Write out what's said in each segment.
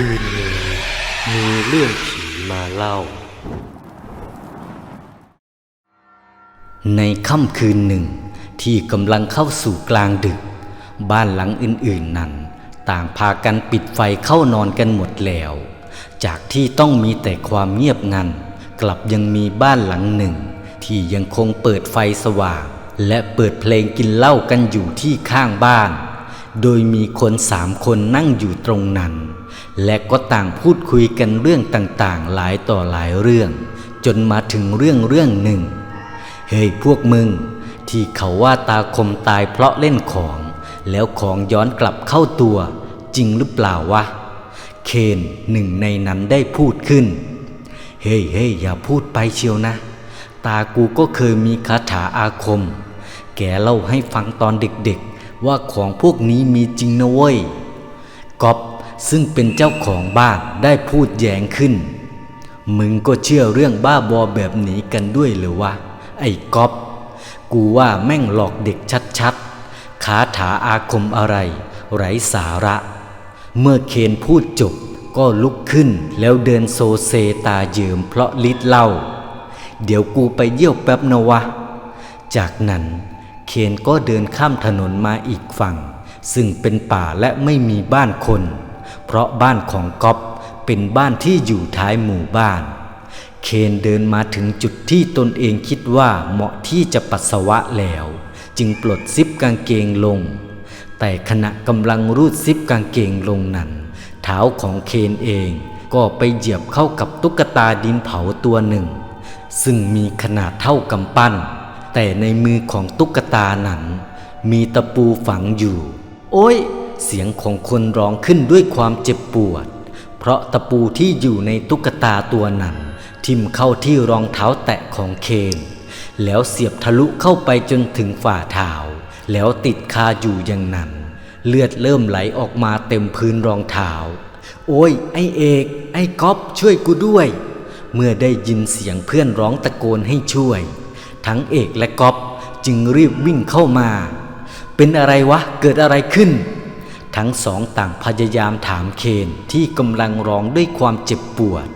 คืนนี้มีเรื่องผีมาเล่า ในค่ำคืนหนึ่งที่กำลังเข้าสู่กลางดึก บ้านหลังอื่นๆนั้น ต่างพากันปิดไฟเข้านอนกันหมดแล้ว จากที่ต้องมีแต่ความเงียบงัน กลับยังมีบ้านหลังหนึ่ง ที่ยังคงเปิดไฟสว่าง และเปิดเพลงกินเหล้ากันอยู่ที่ข้างบ้าน โดยมีคนสามคนนั่งอยู่ตรงนั้น และก็ต่างพูดคุยกันเรื่องต่างๆ หลายต่อหลายเรื่อง จนมาถึงเรื่องเรื่องหนึ่ง เฮ้ยพวกมึง ที่เขาว่าตาคมตายเพราะเล่นของ แล้วของย้อนกลับเข้าตัว จริงหรือเปล่าวะ เคนหนึ่งในนั้นได้พูดขึ้น เฮ้ยเฮ้ยอย่าพูดไปเชียวนะ ตากูก็เคยมีคาถาอาคม แกเล่าให้ฟังตอนเด็กๆ ว่าของพวกนี้มีจริงนะเว้ย ซึ่งเป็นเจ้าของบ้านได้พูดแย้งขึ้น มึงก็เชื่อเรื่องบ้าบอแบบนี้กันด้วยหรือวะ ไอ้ก๊อฟกูว่าแม่งหลอกเด็กชัดๆคาถาอาคมอะไร ไร้สาระ เมื่อเคนพูดจบก็ลุกขึ้นแล้วเดินโซเซตาเยิมเพราะลิดเหล้าเดี๋ยวกูไปเยี่ยวแป๊บนะวะ จากนั้นเคนก็เดินข้ามถนนมาอีกฝั่ง ซึ่งเป็นป่าและไม่มีบ้านคน เพราะบ้านของก๊อฟเป็นบ้านที่อยู่ท้ายหมู่บ้าน เคนเดินมาถึงจุดที่ตนเองคิดว่าเหมาะที่จะปัสสาวะแล้ว จึงปลดซิปกางเกงลง แต่ขณะกำลังรูดซิปกางเกงลงนั้น เท้าของเคนเองก็ไปเหยียบเข้ากับตุ๊กตาดินเผาตัวหนึ่ง ซึ่งมีขนาดเท่ากำปั้น แต่ในมือของตุ๊กตานั้น มีตะปูฝังอยู่ โอ้ย เสียงของคนร้องขึ้นด้วยความเจ็บปวด เพราะตะปูที่อยู่ในตุ๊กตาตัวนั้น ทิ่มเข้าที่รองเท้าแตะของเคน แล้วเสียบทะลุเข้าไปจนถึงฝ่าเท้าแล้วติดคาอยู่อย่างนั้น เลือดเริ่มไหลออกมาเต็มพื้นรองเท้าโอ้ย ไอเอก ไอก๊อฟช่วยกูด้วย เมื่อได้ยินเสียงเพื่อนร้องตะโกนให้ช่วย ทั้งเอกและก๊อฟจึงรีบวิ่งเข้ามา เป็นอะไรวะ เกิดอะไรขึ้น ทั้งสองต่างพยายามถามเคนที่กำลังร้องด้วยความเจ็บปวด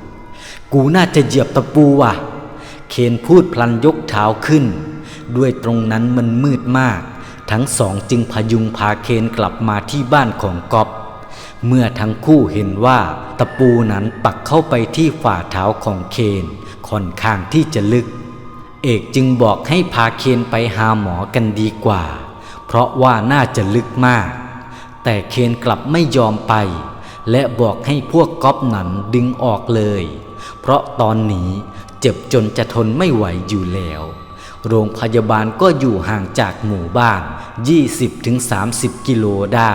กูน่าจะเหยียบตะปูว่ะ เคนพูดพลันยกเท้าขึ้น ด้วยตรงนั้นมันมืดมาก ทั้งสองจึงพยุงพาเคนกลับมาที่บ้านของกอฟเมื่อทั้งคู่เห็นว่าตะปูนั้นปักเข้าไปที่ฝ่าเท้าของเคนค่อนข้างที่จะลึก เอกจึงบอกให้พาเคนไปหาหมอกันดีกว่า เพราะว่าน่าจะลึกมาก แต่เคนกลับไม่ยอมไป และบอกให้พวกก๊อฟนั้นดึงออกเลย เพราะตอนนี้เจ็บจนจะทนไม่ไหวอยู่แล้ว โรงพยาบาลก็อยู่ห่างจากหมู่บ้าน 20-30 กิโลได้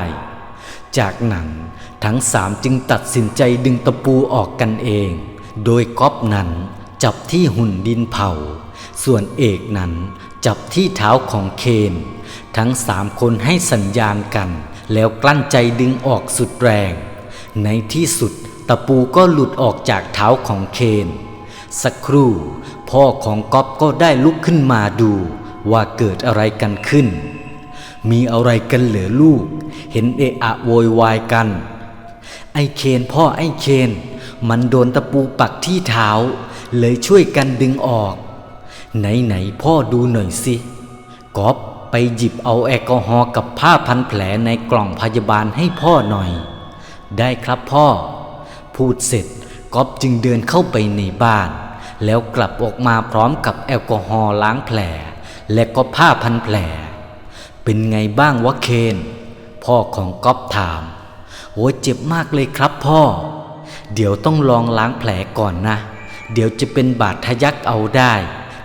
จากนั้นทั้งสามจึงตัดสินใจดึงตะปูออกกันเอง โดยก๊อฟนั้นจับที่หุ่นดินเผา ส่วนเอกนั้นจับที่เท้าของเคน ทั้งสามคนให้สัญญาณกัน แล้วกลั้นใจดึงออกสุดแรง ในที่สุดตะปูก็หลุดออกจากเท้าของเคน สักครู่ พ่อของก๊อฟก็ได้ลุกขึ้นมาดูว่าเกิดอะไรกันขึ้น มีอะไรกันเหลือลูก เห็นเอะอะโวยวายกัน ไอ้เคนพ่อไอ้เคน มันโดนตะปูปักที่เท้า เลยช่วยกันดึงออก ไหนไหนพ่อดูหน่อยสิก๊อฟ ไปหยิบเอาแอลกอฮอล์กับผ้าพันแผลในกล่องพยาบาลให้พ่อหน่อย ได้ครับพ่อ พูดเสร็จก๊อฟจึงเดินเข้าไปในบ้าน แล้วกลับออกมาพร้อมกับแอลกอฮอล์ล้างแผล และก็ผ้าพันแผล เป็นไงบ้างวะเคน พ่อของก๊อฟถามโอ้เจ็บมากเลยครับพ่อ เดี๋ยวต้องลองล้างแผลก่อนนะ เดี๋ยวจะเป็นบาดทะยักเอาได้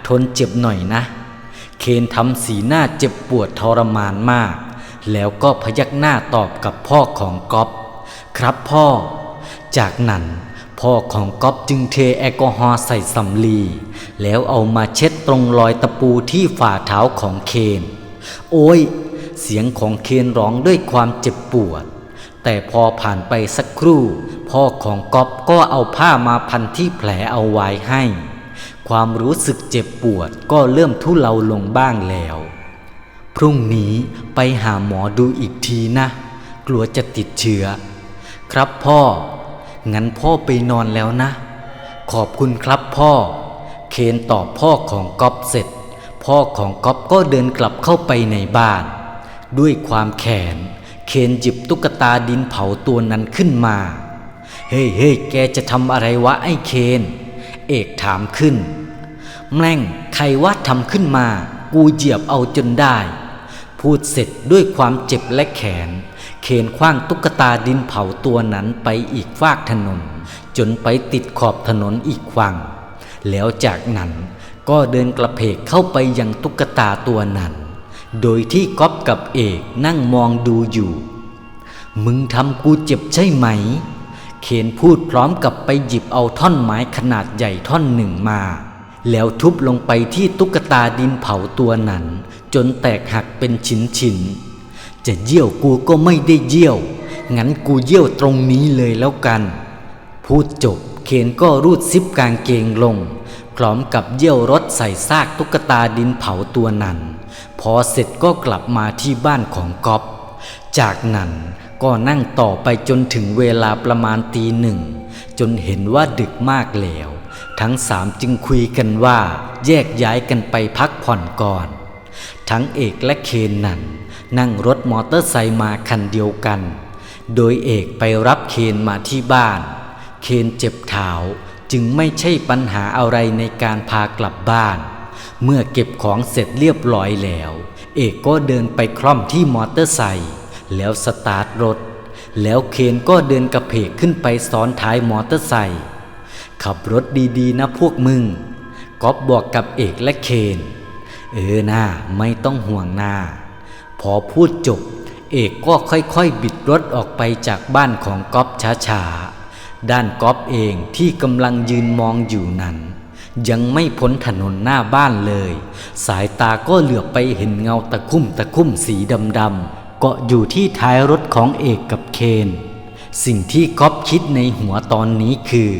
ทนเจ็บหน่อยนะ เคนทำสีหน้าเจ็บปวดทรมานมาก แล้วก็พยักหน้าตอบกับพ่อของก๊อฟครับพ่อ จากนั้นพ่อของก๊อฟจึงเทแอลกอฮอล์ใส่สำลี แล้วเอามาเช็ดตรงรอยตะปูที่ฝ่าเท้าของเคน โอ้ย เสียงของเคนร้องด้วยความเจ็บปวด แต่พอผ่านไปสักครู่ พ่อของก๊อฟก็เอาผ้ามาพันที่แผลเอาไว้ให้ ความรู้สึกเจ็บปวดก็เริ่มทุเลาลงบ้างแล้ว พรุ่งนี้ไปหาหมอดูอีกทีนะ กลัวจะติดเชื้อ ครับพ่อ งั้นพ่อไปนอนแล้วนะ ขอบคุณครับพ่อ เคนตอบพ่อของก๊อฟเสร็จ พ่อของก๊อฟก็เดินกลับเข้าไปในบ้าน ด้วยความแขน เคนหยิบตุ๊กตาดินเผาตัวนั้นขึ้นมา เฮ้ยเฮ้ยแกจะทำอะไรวะไอ้เคน เอกถามขึ้น แม่งใครว่าทำขึ้นมา กูเหยียบเอาจนได้ พูดเสร็จด้วยความเจ็บและแขนเคนคว้างตุ๊กตาดินเผาตัวนั้นไปอีกฟากถนน จนไปติดขอบถนนอีกฝั่ง แล้วจากนั้นก็เดินกระเพกเข้าไปยังตุ๊กตาตัวนั้น โดยที่ก๊อฟกับเอกนั่งมองดูอยู่ มึงทำกูเจ็บใช่ไหม เคนพูดพร้อมกับไปหยิบเอาท่อนไม้ขนาดใหญ่ท่อนหนึ่งมา แล้วทุบลงไปที่ตุ๊กตาดินเผาตัวนั้น จนแตกหักเป็นชิ้นๆจะเยี่ยวกูก็ไม่ได้เยี่ยว งั้นกูเยี่ยวตรงนี้เลยแล้วกัน พูดจบเคนก็รูดซิปกางเกงลง พร้อมกับเยี่ยวรถใส่ซากตุ๊กตาดินเผาตัวนั้น พอเสร็จก็กลับมาที่บ้านของก๊อฟจากนั้น ก็นั่งต่อไปจนถึงเวลาประมาณตีหนึ่ง จนเห็นว่าดึกมากแล้ว ทั้งสามจึงคุยกันว่าแยกย้ายกันไปพักผ่อนก่อน ทั้งเอกและเคนนั้นนั่งรถมอเตอร์ไซค์มาคันเดียวกัน โดยเอกไปรับเคนมาที่บ้าน เคนเจ็บเท้าจึงไม่ใช่ปัญหาอะไรในการพากลับบ้าน เมื่อเก็บของเสร็จเรียบร้อยแล้ว เอกก็เดินไปคล่อมที่มอเตอร์ไซค์ แล้วสตาร์ทรถ แล้วเคนก็เดินกระเพกขึ้นไปซ้อนท้ายมอเตอร์ไซค์ขับรถดีๆนะพวกมึงก๊อฟบอกกับเอกและเคน เออนาไม่ต้องห่วงนาพอพูดจบ เอกก็ค่อยๆ บิดรถออกไปจากบ้านของก๊อฟช้าๆ ด้านก๊อฟเองที่กำลังยืนมองอยู่นั้น ยังไม่พ้นถนนหน้าบ้านเลย สายตาก็เหลือบไปเห็นเงาตะคุ่มตะคุ่มสีดำๆ เกาะอยู่ที่ท้ายรถของเอกกับเคน สิ่งที่ก๊อฟคิดในหัวตอนนี้คือ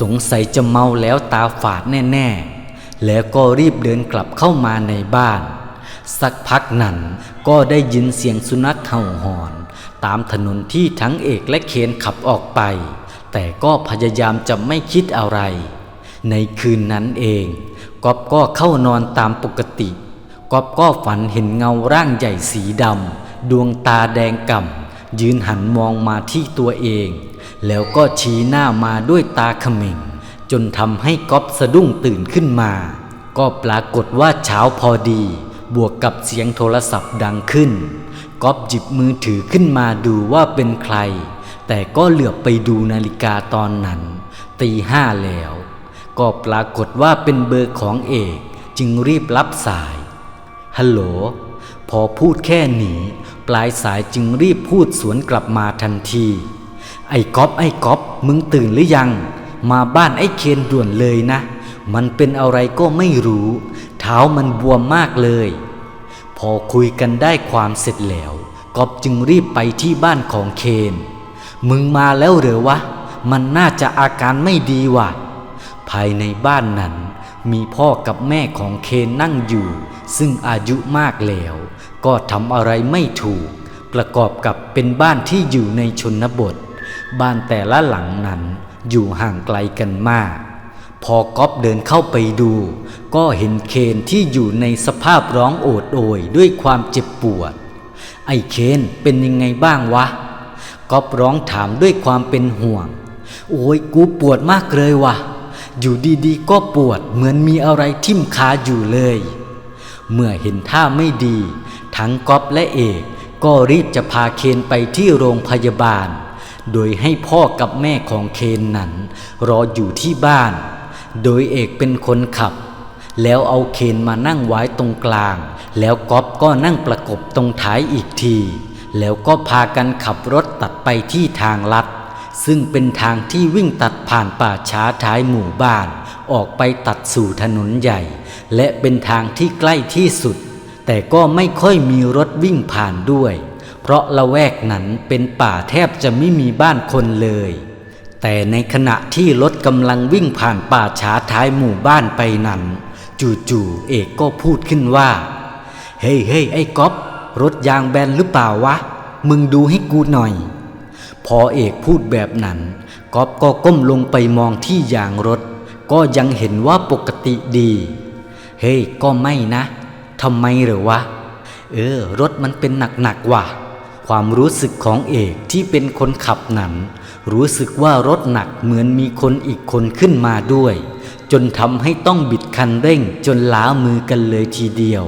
สงสัยจะเมาแล้วตาฝาดแน่ ๆ แล้วก็รีบเดินกลับเข้ามาในบ้าน สักพักนั้นก็ได้ยินเสียงสุนัขเห่าหอน ตามถนนที่ทั้งเอกและเคนขับออกไป แต่ก็พยายามจะไม่คิดอะไร ในคืนนั้นเองก๊อฟก็เข้านอนตามปกติก๊อฟก็ฝันเห็นเงาร่างใหญ่สีดำ ดวงตาแดงก่ำยืนหันมองมาที่ตัวเอง แล้วก็ชี้หน้ามาด้วยตาเขม่งจนทำให้ก๊อฟสะดุ้งตื่นขึ้นมา ก็ปรากฏว่าเช้าพอดี บวกกับเสียงโทรศัพท์ดังขึ้นก๊อฟหยิบมือถือขึ้นมาดูว่าเป็นใคร แต่ก็เหลือบไปดูนาฬิกาตอนนั้น ตีห้าแล้ว ก็ปรากฏว่าเป็นเบอร์ของเอก จึงรีบรับสายฮัลโหลพอพูดแค่นี้ ลายสายจึงรีบพูดสวนกลับมาทันที ไอ้ก๊อฟไอ้ก๊อฟมึงตื่นหรือยัง มาบ้านไอ้เคนด่วนเลยนะ มันเป็นอะไรก็ไม่รู้ เท้ามันบวมมากเลย พอคุยกันได้ความเสร็จแล้วก๊อฟจึงรีบไปที่บ้านของเคน มึงมาแล้วเหรอวะ มันน่าจะอาการไม่ดีว่ะ ภายในบ้านนั้นมีพ่อกับแม่ของเคนนั่งอยู่ ซึ่งอายุมากแล้ว ก็ทำอะไรไม่ถูก ประกอบกับเป็นบ้านที่อยู่ในชนบท บ้านแต่ละหลังนั้นอยู่ห่างไกลกันมาก พอก๊อฟเดินเข้าไปดู ก็เห็นเคนที่อยู่ในสภาพร้องโอดโอยด้วยความเจ็บปวด ไอ้เคนเป็นยังไงบ้างวะก๊อฟร้องถามด้วยความเป็นห่วง โอ้ยกูปวดมากเลยวะอยู่ดีๆ ก็ปวดเหมือนมีอะไรทิ่มคาอยู่เลย เมื่อเห็นท่าไม่ดี ทั้งก๊อฟและเอกก็รีบจะพาเคนไปที่โรงพยาบาล โดยให้พ่อกับแม่ของเคนนั้นรออยู่ที่บ้าน โดยเอกเป็นคนขับ แล้วเอาเคนมานั่งไว้ตรงกลาง แล้วก๊อฟก็นั่งประกบตรงท้ายอีกที แล้วก็พากันขับรถตัดไปที่ทางลัด ซึ่งเป็นทางที่วิ่งตัดผ่านป่าช้าท้ายหมู่บ้าน ออกไปตัดสู่ถนนใหญ่ และเป็นทางที่ใกล้ที่สุด แต่ก็ไม่ค่อยมีรถวิ่งผ่านด้วย เพราะละแวกนั้นเป็นป่าแทบจะไม่มีบ้านคนเลย แต่ในขณะที่รถกำลังวิ่งผ่านป่าช้าท้ายหมู่บ้านไปนั้น จู่ๆเอกก็พูดขึ้นว่า เฮ้ยเฮ้ยไอ้ก๊อฟรถยางแบนหรือเปล่าวะ มึงดูให้กูหน่อย พอเอกพูดแบบนั้นก๊อฟก็ก้มลงไปมองที่ยางรถ ก็ยังเห็นว่าปกติดี เฮ้ยก็ไม่นะ ทำไมเหรอวะ เออ รถมันเป็นหนักๆว่ะ ความรู้สึกของเอกที่เป็นคนขับนั้นรู้สึกว่ารถหนักเหมือนมีคนอีกคนขึ้นมาด้วย จนทำให้ต้องบิดคันเร่งจนล้ามือกันเลยทีเดียว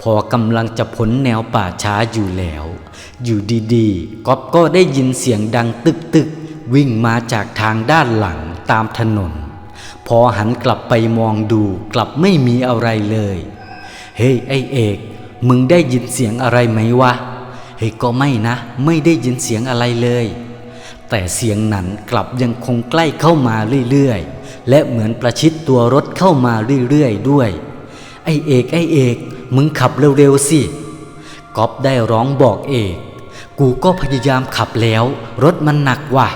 พอกำลังจะพ้นแนวป่าช้าอยู่แล้ว อยู่ดีๆก๊อฟก็ได้ยินเสียงดังตึกๆวิ่งมาจากทางด้านหลังตามถนน พอหันกลับไปมองดูกลับไม่มีอะไรเลย ฮ้ยไอเอก มึงได้ยินเสียงอะไรไหมวะ เฮ้ยก็ไม่นะ ไม่ได้ยินเสียงอะไรเลย แต่เสียงนั้นกลับยังคงใกล้เข้ามาเรื่อยๆ และเหมือนประชิดตัวรถเข้ามาเรื่อยๆ ด้วย ไอเอกไอเอก มึงขับเร็วๆสิก๊อฟได้ร้องบอกเอก กูก็พยายามขับแล้ว รถมันหนักว่ะ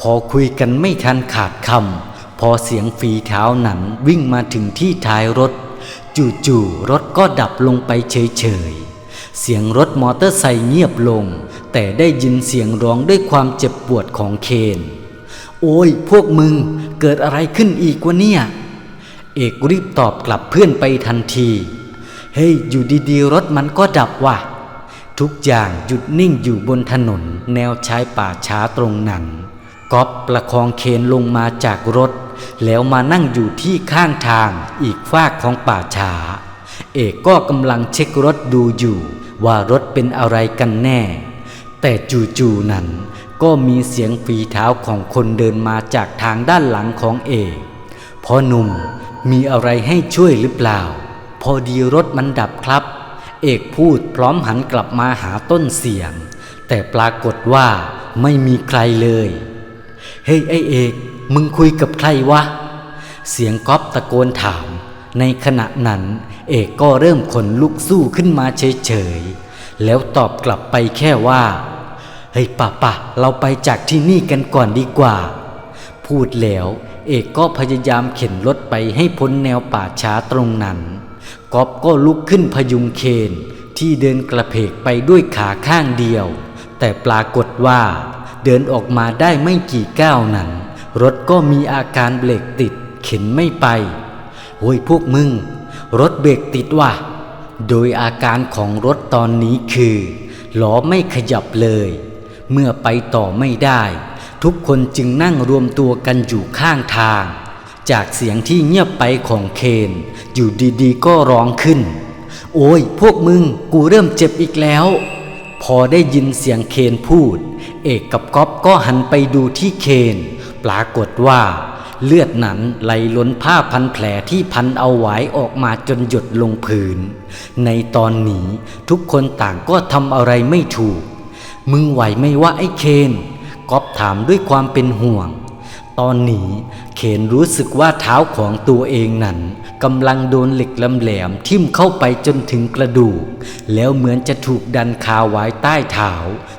พอคุยกันไม่ทันขาดคำพอเสียงฝีเท้าหนันวิ่งมาถึงที่ท้ายรถ จู่ๆรถก็ดับลงไปเฉยๆ เสียงรถมอเตอร์ไซค์เงียบลง แต่ได้ยินเสียงร้องด้วยความเจ็บปวดของเคน โอ้ยพวกมึงเกิดอะไรขึ้นอีกวะเนี่ย เอกรีบตอบกลับเพื่อนไปทันที เฮ้ยอยู่ดีๆ รถมันก็ดับว่ะ ทุกอย่างหยุดนิ่งอยู่บนถนนแนวชายป่าช้าตรงนั้น ก๊อฟประคองเคนลงมาจากรถ แล้วมานั่งอยู่ที่ข้างทางอีกฝากของป่าช้า เอกก็กำลังเช็ครถดูอยู่ ว่ารถเป็นอะไรกันแน่ แต่จู่ๆนั้น ก็มีเสียงฝีเท้าของคนเดินมาจากทางด้านหลังของเอกพ่อหนุ่มมีอะไรให้ช่วยหรือเปล่า พอดีรถมันดับครับ เอกพูดพร้อมหันกลับมาหาต้นเสียง แต่ปรากฏว่าไม่มีใครเลย เฮ้ยไอเอก มึงคุยกับใครวะ เสียงก๊อฟตะโกนถาม ในขณะนั้น เอกก็เริ่มขนลุกสู้ขึ้นมาเฉยๆ แล้วตอบกลับไปแค่ว่า เฮ้ยป่ะป่ะเราไปจากที่นี่กันก่อนดีกว่า พูดแล้ว เอกก็พยายามเข็นรถไปให้พ้นแนวป่าช้าตรงนั้นก๊อฟก็ลุกขึ้นพยุงเคนที่เดินกระเพกไปด้วยขาข้างเดียว แต่ปรากฏว่า เดินออกมาได้ไม่กี่ก้าวนั้น รถก็มีอาการเบรกติด เข็นไม่ไปโอ้ยพวกมึง รถเบรกติดว่ะ โดยอาการของรถตอนนี้คือล้อไม่ขยับเลย เมื่อไปต่อไม่ได้ ทุกคนจึงนั่งรวมตัวกันอยู่ข้างทาง จากเสียงที่เงียบไปของเคน อยู่ดีๆ ก็ร้องขึ้น โอ้ยพวกมึง กูเริ่มเจ็บอีกแล้ว พอได้ยินเสียงเคนพูด เอกกับก๊อฟก็หันไปดูที่เคน ปรากฏว่า เลือดนั้นไหลล้นผ้าพันแผลที่พันเอาไว้ออกมาจนหยดลงพื้น ในตอนนี้ทุกคนต่างก็ทำอะไรไม่ถูก มึงไหวไหมว่าไอ้เคนก๊อฟถามด้วยความเป็นห่วง ตอนนี้เคนรู้สึกว่าเท้าของตัวเองนั้นกำลังโดนเหล็กลำแหลมทิ่มเข้าไปจนถึงกระดูก แล้วเหมือนจะถูกดันคาไว้ใต้เท้า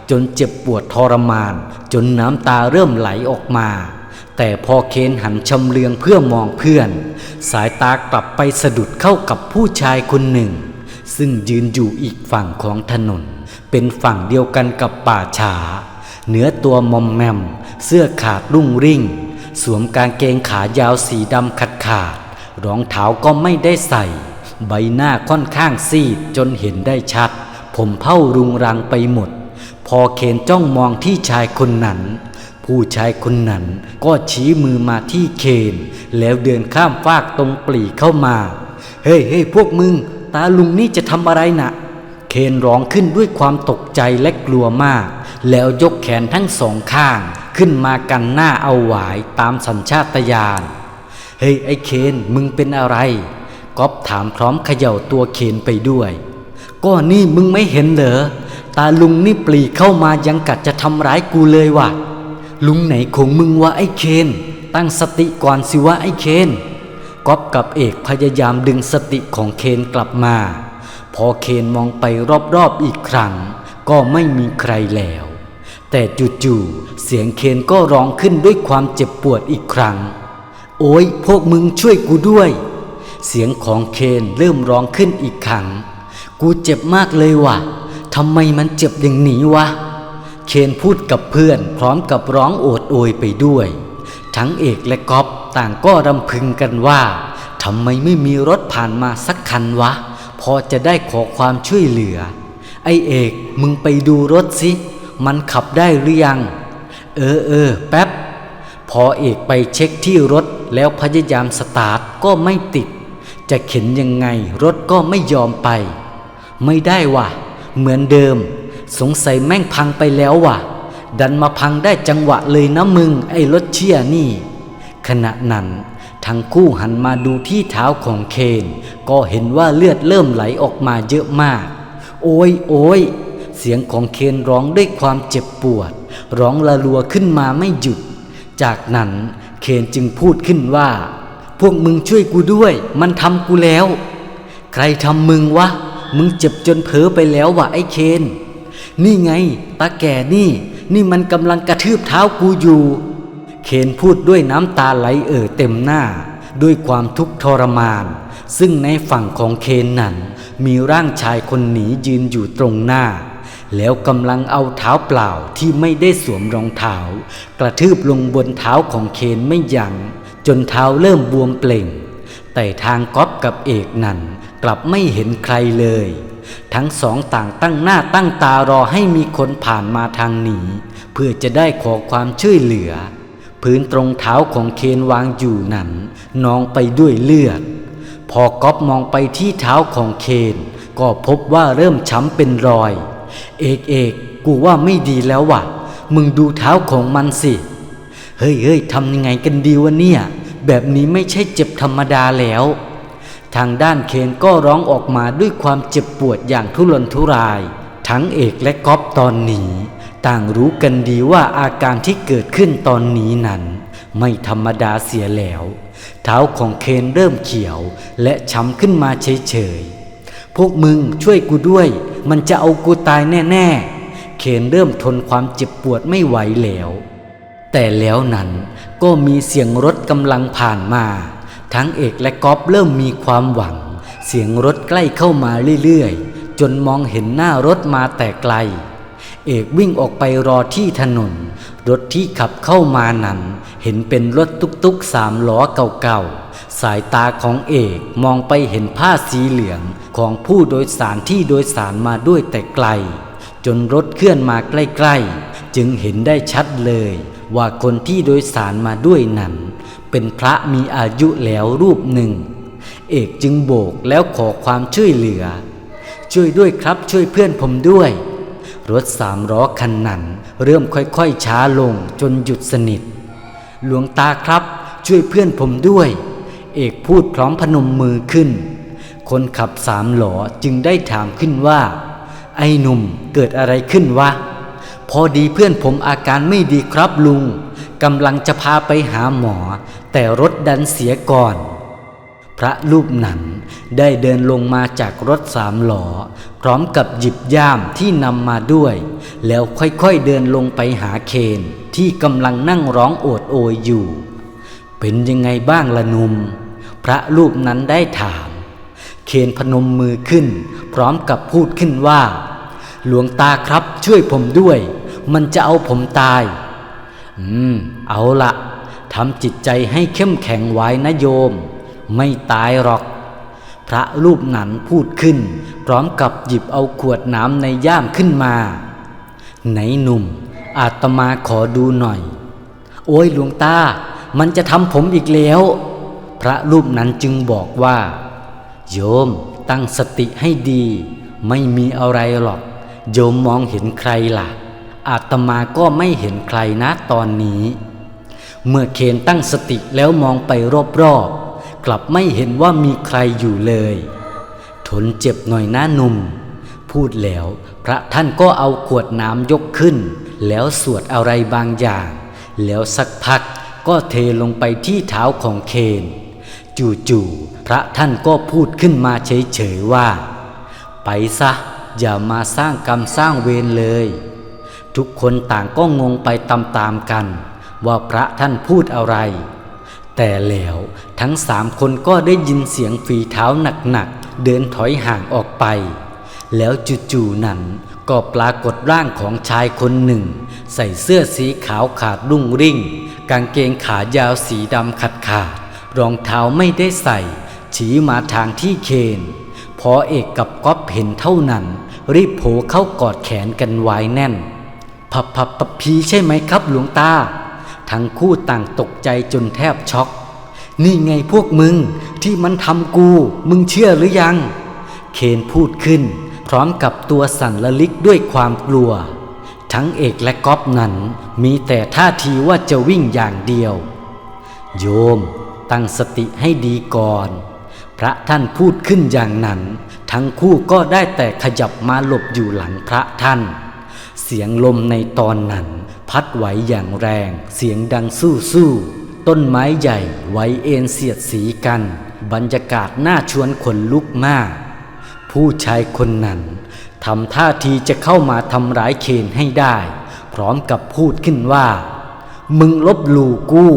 จนเจ็บปวดทรมาน จนน้ำตาเริ่มไหลออกมา แต่พอเคนหันชำเลืองเพื่อมองเพื่อน สายตากลับไปสะดุดเข้ากับผู้ชายคนหนึ่ง ซึ่งยืนอยู่อีกฝั่งของถนน เป็นฝั่งเดียวกันกับป่าชาเนื้อตัวมอมแมม เสื้อขาดรุ่งริ่ง สวมกางเกงขายาวสีดำขาดขาด รองเท้าก็ไม่ได้ใส่ ใบหน้าค่อนข้างซีดจนเห็นได้ชัด ผมเผ้ารุงรังไปหมด พอเคนจ้องมองที่ชายคนนั้น ผู้ชายคนนั้นก็ชี้มือมาที่เคน แล้วเดินข้ามฟากตรงปลีเข้ามา เฮ้ยเฮ้ยพวกมึง ตาลุงนี่จะทำอะไรนะ่ะเคนร้องขึ้นด้วยความตกใจและกลัวมาก แล้วยกแขนทั้งสองข้าง ขึ้นมากันหน้าเอาหวายตามสัญชาตญาณ เฮ้ยไอ้เคนมึงเป็นอะไรก๊อฟถามพร้อมเขย่าตัวเคนไปด้วย ก็นี่มึงไม่เห็นเหรอ ตาลุงนี่ปลีเข้ามายังกัดจะทำร้ายกูเลยว่ะ ลุงไหนของมึงวะไอ้เคน ตั้งสติก่อนสิวะไอ้เคนก๊อฟกับเอกพยายามดึงสติของเคนกลับมา พอเคนมองไปรอบๆอีกครั้ง ก็ไม่มีใครแล้ว แต่จู่ๆเสียงเคนก็ร้องขึ้นด้วยความเจ็บปวดอีกครั้ง โอ้ยพวกมึงช่วยกูด้วย เสียงของเคนเริ่มร้องขึ้นอีกครั้ง กูเจ็บมากเลยว่ะทำไมมันเจ็บอย่างนี้วะเเคนพูดกับเพื่อนพร้อมกับร้องโอดโอยไปด้วย ทั้งเอกและก๊อฟต่างก็รำพึงกันว่าทำไมไม่มีรถผ่านมาสักคันวะ พอจะได้ขอความช่วยเหลือ ไอเอกมึงไปดูรถสิ มันขับได้หรือยัง เออเออแป๊บ พอเอกไปเช็คที่รถแล้วพยายามสตาร์ทก็ไม่ติด จะเข็นยังไงรถก็ไม่ยอมไป ไม่ได้ว่ะ เหมือนเดิม สงสัยแม่งพังไปแล้วว่ะ ดันมาพังได้จังหวะเลยนะมึง ไอ้รถเชี่ยนี่ ขณะนั้นทั้งคู่หันมาดูที่เท้าของเคน ก็เห็นว่าเลือดเริ่มไหลออกมาเยอะมาก โอ้ยโอ้ย เสียงของเคนร้องด้วยความเจ็บปวด ร้องละลัวขึ้นมาไม่หยุด จากนั้นเคนจึงพูดขึ้นว่า พวกมึงช่วยกูด้วย มันทำกูแล้ว ใครทำมึงวะ มึงเจ็บจนเผลอไปแล้ววะไอ้เคน นี่ไงตาแก่นี่ นี่มันกำลังกระทืบเท้ากูอยู่ เคนพูดด้วยน้ำตาไหลเอ่อเต็มหน้า ด้วยความทุกข์ทรมาน ซึ่งในฝั่งของเคนนั้นมีร่างชายคนหนียืนอยู่ตรงหน้า แล้วกำลังเอาเท้าเปล่าที่ไม่ได้สวมรองเท้า กระทืบลงบนเท้าของเคนไม่ยัง้งจนเท้าเริ่มบวมเปล่ง แต่ทางก๊อฟกับเอกนั้นกลับไม่เห็นใครเลย ทั้งสองต่างตั้งหน้าตั้งตารอให้มีคนผ่านมาทางหนี เพื่อจะได้ขอความช่วยเหลือ พื้นตรงเท้าของเคนวางอยู่นั้นนองไปด้วยเลือด พอก๊อฟมองไปที่เท้าของเคน ก็พบว่าเริ่มช้ำเป็นรอย เอกเอกกูว่าไม่ดีแล้วว่ะ มึงดูเท้าของมันสิ เฮ้ยเฮ้ยทำยังไงกันดีวะเนี่ย แบบนี้ไม่ใช่เจ็บธรรมดาแล้ว ทางด้านเคนก็ร้องออกมาด้วยความเจ็บปวดอย่างทุรนทุราย ทั้งเอกและก๊อฟตอนนี้ ต่างรู้กันดีว่าอาการที่เกิดขึ้นตอนนี้นั้น ไม่ธรรมดาเสียแล้ว เท้าของเคนเริ่มเขียวและช้ำขึ้นมาเฉยๆพวกมึงช่วยกูด้วย มันจะเอากูตายแน่ๆเคนเริ่มทนความเจ็บปวดไม่ไหวแล้ว แต่แล้วนั้นก็มีเสียงรถกำลังผ่านมา ทั้งเอกและก๊อฟเริ่มมีความหวัง เสียงรถใกล้เข้ามาเรื่อยๆ จนมองเห็นหน้ารถมาแต่ไกล เอกวิ่งออกไปรอที่ถนน รถที่ขับเข้ามานั้น เห็นเป็นรถตุกๆสามล้อเก่าๆ สายตาของเอกมองไปเห็นผ้าสีเหลืองของผู้โดยสารที่โดยสารมาด้วยแต่ไกล จนรถเคลื่อนมาใกล้ๆ จึงเห็นได้ชัดเลย ว่าคนที่โดยสารมาด้วยนั้น เป็นพระมีอายุแล้วรูปหนึ่ง เอกจึงโบกแล้วขอความช่วยเหลือ ช่วยด้วยครับช่วยเพื่อนผมด้วย รถสามล้อคันนั้น เริ่มค่อยๆช้าลงจนหยุดสนิท หลวงตาครับช่วยเพื่อนผมด้วย เอกพูดพร้อมพนมมือขึ้น คนขับสามหลอจึงได้ถามขึ้นว่า ไอ้หนุ่มเกิดอะไรขึ้นวะ พอดีเพื่อนผมอาการไม่ดีครับลุงกำลังจะพาไปหาหมอ แต่รถดันเสียก่อน พระรูปนั้นได้เดินลงมาจากรถสามหลอพร้อมกับหยิบย่ามที่นำมาด้วย แล้วค่อยๆเดินลงไปหาเคนที่กำลังนั่งร้องโอดโอยอยู่ เป็นยังไงบ้างละหนุ่ม พระรูปนั้นได้ถาม เคนพนมมือขึ้น พร้อมกับพูดขึ้นว่า หลวงตาครับช่วยผมด้วย มันจะเอาผมตาย อืม เอาละทำจิตใจให้เข้มแข็งไว้นะโยม ไม่ตายหรอก พระรูปนั้นพูดขึ้น พร้อมกับหยิบเอาขวดน้ำในย่ามขึ้นมา ไหนหนุ่ม อาตมาขอดูหน่อย โอ้ยหลวงตา มันจะทำผมอีกแล้ว พระรูปนั้นจึงบอกว่า โยมตั้งสติให้ดี ไม่มีอะไรหรอก โยมมองเห็นใครล่ะ อาตมาก็ไม่เห็นใครนะตอนนี้ เมื่อเคนตั้งสติแล้วมองไปรอบๆ กลับไม่เห็นว่ามีใครอยู่เลย ทนเจ็บหน่อยนะหนุ่ม พูดแล้ว พระท่านก็เอาขวดน้ำยกขึ้น แล้วสวดอะไรบางอย่าง แล้วสักพักก็เทลงไปที่เท้าของเคน จู่ๆพระท่านก็พูดขึ้นมาเฉยๆว่า ไปซะอย่ามาสร้างกรรมสร้างเวรเลย ทุกคนต่างก็งงไปตามๆกัน ว่าพระท่านพูดอะไร แต่แล้วทั้งสามคนก็ได้ยินเสียงฝีเท้าหนักๆ เดินถอยห่างออกไป แล้วจู่ๆนั้นก็ปรากฏร่างของชายคนหนึ่ง ใส่เสื้อสีขาวขาดรุ่งริ่ง กางเกงขายาวสีดำขาดขาด รองเท้าไม่ได้ใส่ ชี้มาทางที่เคน พอเอกกับก๊อฟเห็นเท่านั้น รีบโผล่เข้ากอดแขนกันไว้แน่น พับพับพับพีใช่ไหมครับหลวงตา ทั้งคู่ต่างตกใจจนแทบช็อก นี่ไงพวกมึงที่มันทำกู มึงเชื่อหรือยัง เคนพูดขึ้น พร้อมกับตัวสั่นละลิกด้วยความกลัว ทั้งเอกและก๊อฟนั้น มีแต่ท่าทีว่าจะวิ่งอย่างเดียว โยม ตั้งสติให้ดีก่อน พระท่านพูดขึ้นอย่างนั้น ทั้งคู่ก็ได้แต่ขยับมาหลบอยู่หลังพระท่าน เสียงลมในตอนนั้น พัดไหวอย่างแรง เสียงดังสู้สู้ๆต้นไม้ใหญ่ไหวเอ็นเสียดสีกัน บรรยากาศน่าชวนขนลุกมาก ผู้ชายคนนั้นทำท่าทีจะเข้ามาทำร้ายเคนให้ได้ พร้อมกับพูดขึ้นว่า มึงลบหลู่กู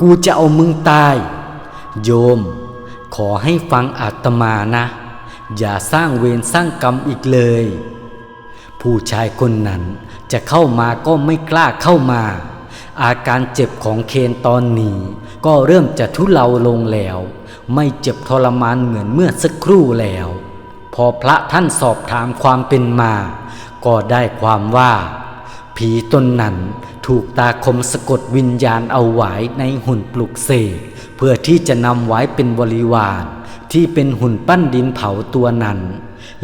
กูจะเอามึงตาย โยม ขอให้ฟังอาตมานะ อย่าสร้างเวรสร้างกรรมอีกเลย ผู้ชายคนนั้นจะเข้ามาก็ไม่กล้าเข้ามา อาการเจ็บของเคนตอนนี้ ก็เริ่มจะทุเลาลงแล้ว ไม่เจ็บทรมานเหมือนเมื่อสักครู่แล้ว พอพระท่านสอบถามความเป็นมา ก็ได้ความว่า ผีตนนั้น ถูกตาคมสะกดวิญญาณเอาไว้ในหุ่นปลุกเสกเพื่อที่จะนำไว้เป็นบริวารที่เป็นหุ่นปั้นดินเผาตัวนั้น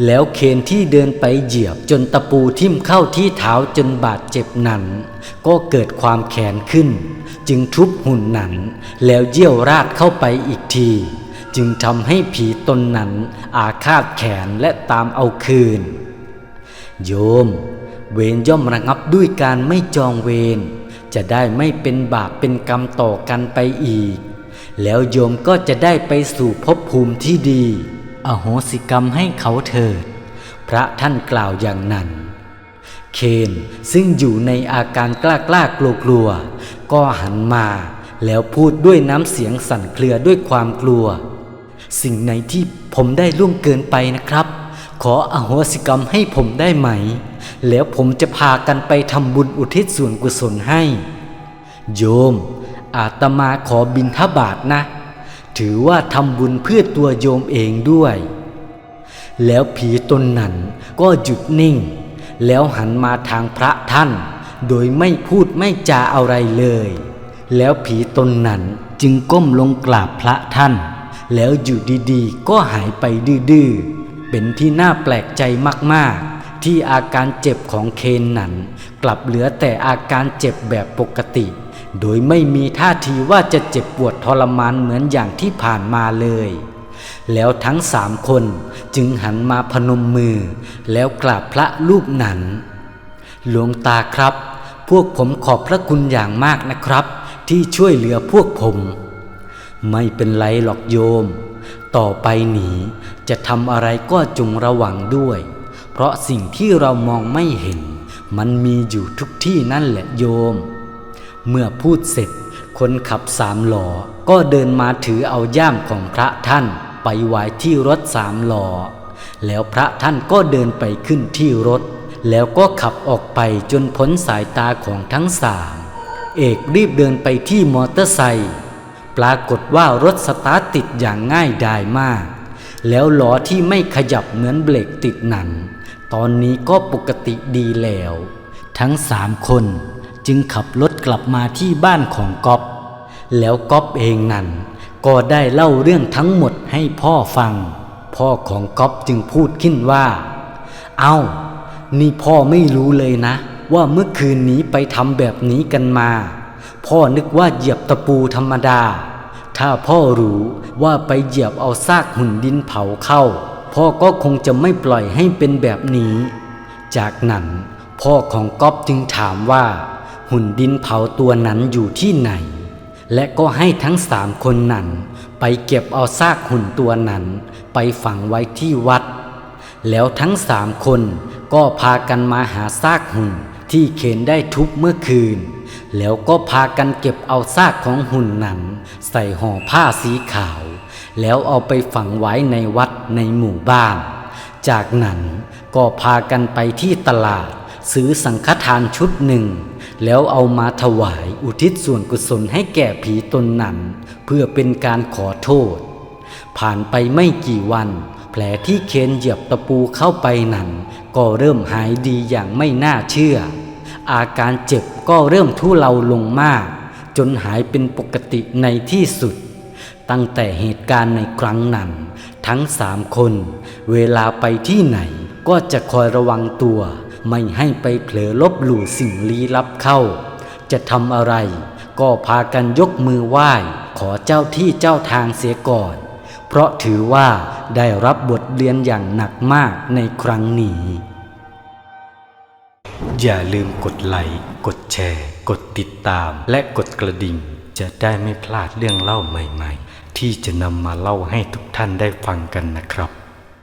แล้วเคนที่เดินไปเหยียบจนตะปูทิ่มเข้าที่เท้าจนบาดเจ็บนั้น ก็เกิดความแขนขึ้น จึงทุบหุ่นนั้น แล้วเยี่ยวราดเข้าไปอีกที จึงทำให้ผีตนนั้นอาฆาตแขนและตามเอาคืน โยม เวรย่อมระงับด้วยการไม่จองเวรจะได้ไม่เป็นบาปเป็นกรรมต่อกันไปอีก แล้วโยมก็จะได้ไปสู่ภพภูมิที่ดี อโหสิกรรมให้เขาเถิด พระท่านกล่าวอย่างนั้น เคนซึ่งอยู่ในอาการกล้ากล้ากลัวกลัว ก็หันมา แล้วพูดด้วยน้ำเสียงสั่นเครือด้วยความกลัว สิ่งไหนที่ผมได้ล่วงเกินไปนะครับ ขออโหสิกรรมให้ผมได้ไหม แล้วผมจะพากันไปทำบุญอุทิศส่วนกุศลให้ โยม อาตมาขอบินทบาทนะ ถือว่าทำบุญเพื่อตัวโยมเองด้วย แล้วผีตนนั้นก็หยุดนิ่ง แล้วหันมาทางพระท่าน โดยไม่พูดไม่จาอะไรเลย แล้วผีตนนั้นจึงก้มลงกราบพระท่าน แล้วอยู่ดีๆ ก็หายไปดื้อๆ เป็นที่น่าแปลกใจมากๆ ที่อาการเจ็บของเคนนั้นกลับเหลือแต่อาการเจ็บแบบปกติ โดยไม่มีท่าทีว่าจะเจ็บปวดทรมานเหมือนอย่างที่ผ่านมาเลย แล้วทั้งสามคนจึงหันมาพนมมือ แล้วกราบพระรูปนั้น หลวงตาครับ พวกผมขอบพระคุณอย่างมากนะครับ ที่ช่วยเหลือพวกผม ไม่เป็นไรหรอกโยม ต่อไปหนีจะทำอะไรก็จงระวังด้วย เพราะสิ่งที่เรามองไม่เห็น มันมีอยู่ทุกที่นั่นแหละโยม เมื่อพูดเสร็จ คนขับสามหลอก็เดินมาถือเอาย่ามของพระท่านไปไว้ที่รถสามหลอแล้วพระท่านก็เดินไปขึ้นที่รถ แล้วก็ขับออกไปจนพ้นสายตาของทั้งสามเอกรีบเดินไปที่มอเตอร์ไซค์ปรากฏว่ารถสตาร์ทติดอย่างง่ายดายมาก แล้วล้อที่ไม่ขยับเหมือนเบรกติดหนั้น ตอนนี้ก็ปกติดีแล้ว ทั้งสามคนจึงขับรถกลับมาที่บ้านของก๊อฟแล้วก๊อฟเองนั้นก็ได้เล่าเรื่องทั้งหมดให้พ่อฟัง พ่อของก๊อฟจึงพูดขึ้นว่า เอา้า นี่พ่อไม่รู้เลยนะ ว่าเมื่อคืนนี้ไปทำแบบนี้กันมา พ่อนึกว่าเหยียบตะปูธรรมดา ถ้าพ่อรู้ว่าไปเหยียบเอาซากหุ่นดินเผาเข้า พ่อก็คงจะไม่ปล่อยให้เป็นแบบนี้ จากนั้นพ่อของก๊อฟจึงถามว่า หุ่นดินเผาตัวนั้นอยู่ที่ไหน และก็ให้ทั้งสามคนนั้น ไปเก็บเอาซากหุ่นตัวนั้น ไปฝังไว้ที่วัด แล้วทั้งสามคนก็พากันมาหาซากหุ่นที่เคนได้ทุบเมื่อคืน แล้วก็พากันเก็บเอาซากของหุ่นนั้น ใส่ห่อผ้าสีขาว แล้วเอาไปฝังไว้ในวัดในหมู่บ้าน จากนั้นก็พากันไปที่ตลาด ซื้อสังฆทานชุดหนึ่ง แล้วเอามาถวายอุทิศส่วนกุศลให้แก่ผีตนนั้น เพื่อเป็นการขอโทษ ผ่านไปไม่กี่วัน แผลที่เคนเหยียบตะปูเข้าไปนั้น ก็เริ่มหายดีอย่างไม่น่าเชื่อ อาการเจ็บก็เริ่มทุเลาลงมาก จนหายเป็นปกติในที่สุด ตั้งแต่เหตุการณ์ในครั้งนั้น ทั้งสามคน เวลาไปที่ไหน ก็จะคอยระวังตัว ไม่ให้ไปเผลอลบหลู่สิ่งลี้ลับเข้า จะทำอะไร ก็พากันยกมือไหว้ ขอเจ้าที่เจ้าทางเสียก่อน เพราะถือว่าได้รับบทเรียนอย่างหนักมากในครั้งนี้ อย่าลืมกดไลค์กดแชร์ กดติดตาม และกดกระดิ่งจะได้ไม่พลาดเรื่องเล่าใหม่ ๆ ที่จะนำมาเล่าให้ทุกท่านได้ฟังกันนะครับ